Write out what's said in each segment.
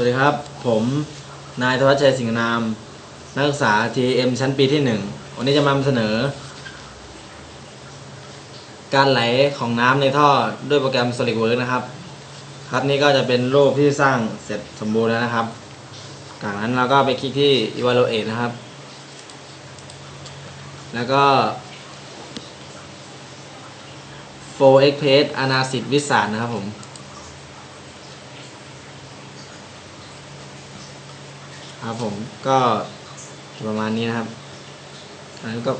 วัสดีครับ ผมนายธวัชชัยสิงห์นาม นักศึกษา TM ชั้นปีที่ 1 วันนี้จะมานำเสนอ การไหลของน้ำในท่อด้วยโปรแกรม SolidWorks นะครับ ครับนี่ก็จะเป็นรูปที่สร้างเสร็จสมบูรณ์แล้วนะครับ จากนั้นเราก็ไปคลิกที่ Evaluate นะครับ แล้วก็ Flow Express Analysis วิสานนะครับผม ครับผมก็ประมาณนี้นะครับแล้วก็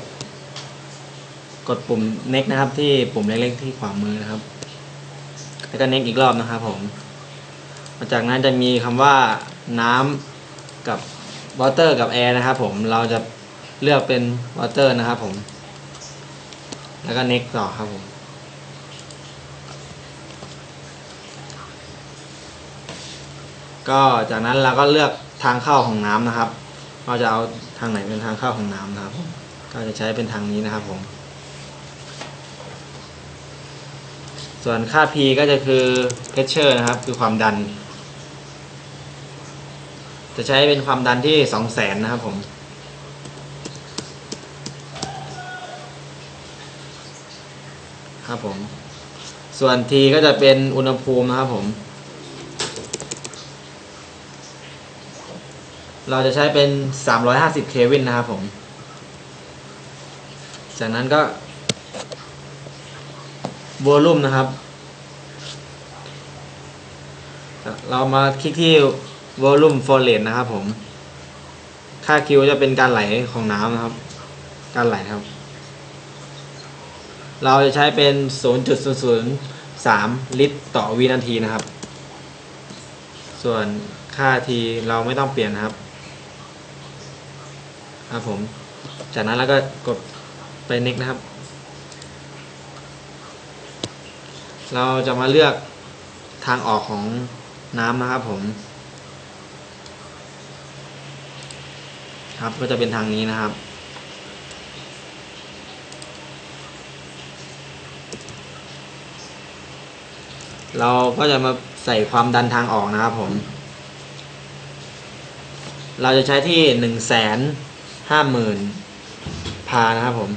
กดปุ่ม next นะครับ ที่ปุ่มเล็กๆที่ขวามือนะครับ แล้วก็ next อีกรอบนะครับผมจากนั้นจะมีคำว่าน้ำกับ water กับ air นะครับผมเราจะเลือกเป็น water นะครับผม แล้วก็ next ต่อครับผมก็จากนั้นเราก็เลือก ทางเข้าของน้ำนะครับ เราจะเอาทางไหนเป็นทางเข้าของน้ำนะครับ ก็จะใช้เป็นทางนี้นะครับผม ส่วนค่า P ก็จะคือ pressure นะครับ คือความดัน จะใช้เป็นความดันที่200,000นะครับผมครับผม ส่วน T ก็จะเป็นอุณหภูมินะครับผม เราจะใช้เป็น 350 เควินนะครับผม จากนั้นก็วอลลุ่มนะครับ เรามาคลิกที่วอลลุ่มฟอร์เรนนะครับผม ค่า Q จะเป็นการไหลของน้ำนะครับ การไหลครับ เราจะใช้เป็น 0.003 ลิตรต่อวินาทีนะครับ ส่วนค่า T เราไม่ต้องเปลี่ยนนะครับ ครับผม จากนั้นแล้วก็กดไป next นะครับ เราจะมาเลือกทางออกของน้ำนะครับผม ครับก็จะเป็นทางนี้นะครับเราก็จะมาใส่ความดันทางออกนะครับผม เราจะใช้ที่หนึ่งแสน ห้าหมื่นพานะครับผม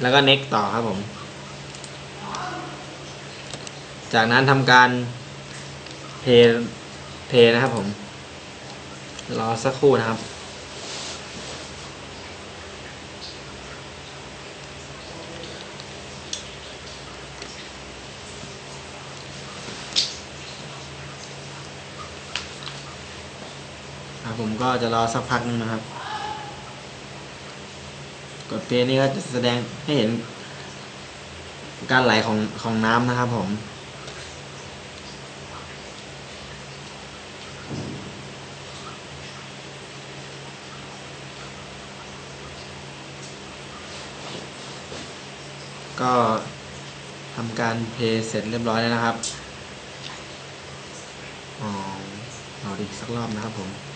แล้วก็ next ต่อครับผม จากนั้นทำการเพย์เพย์นะครับผม รอสักครู่นะครับ ครับผมก็จะรอสักพักนึงนะครับ กดเพลย์นี่ก็จะแสดงให้เห็น การไหลของของน้ำนะครับผมก็ทำการเพลย์เสร็จเรียบร้อยแล้วนะครับ อ๋อรออีกสักรอบนะครับผม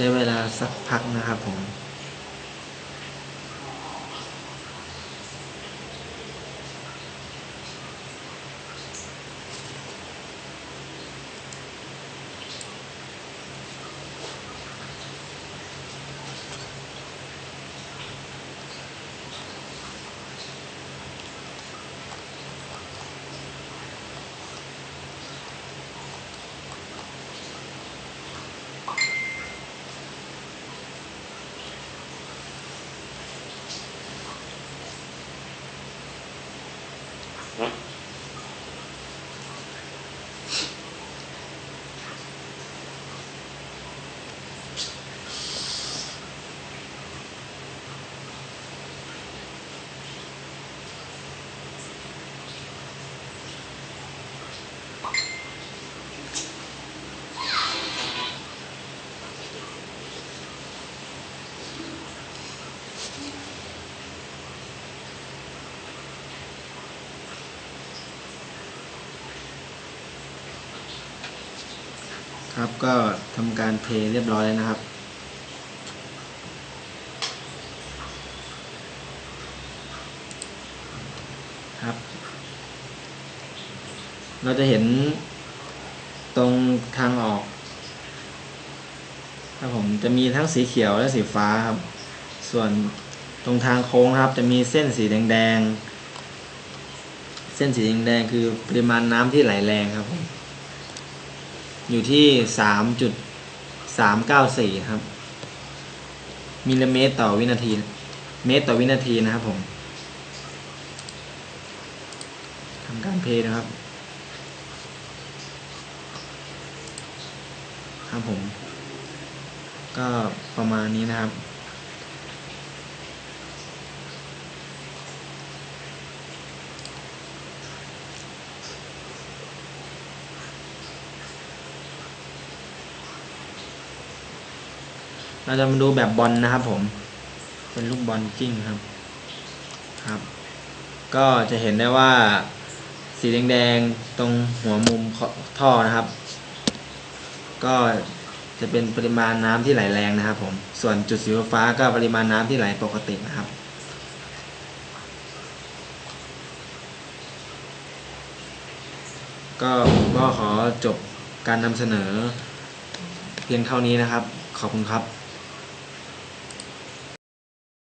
ใช้เวลาสักพักนะครับผม ครับก็ทำการเทเรียบร้อยแล้วนะครับ ครับ เราจะเห็นตรงทางออกครับผมจะมีทั้งสีเขียวและสีฟ้าครับ ส่วนตรงทางโค้งครับ จะมีเส้นสีแดงๆ เส้นสีแดงๆคือปริมาณน้ำที่ไหลแรงครับผม อยู่ที่สามจุดสามเก้าสี่ครับ มิลลิเมตรต่อวินาที เมตรต่อวินาทีนะครับผมทำการเพย์นะครับ ครับผม ก็ประมาณนี้นะครับ เราจะมาดูแบบบอลนะครับผม เป็นลูกบอลจิ้งครับครับ ก็จะเห็นได้ว่าสีแดงๆตรงหัวมุมท่อนะครับ ก็จะเป็นปริมาณน้ำที่ไหลแรงนะครับ ผม ส่วนจุดสีฟ้าก็ปริมาณน้ำที่ไหลปกตินะครับ ก็ผมก็ขอจบการนำเสนอเพียงเท่านี้นะครับ ขอบคุณครับ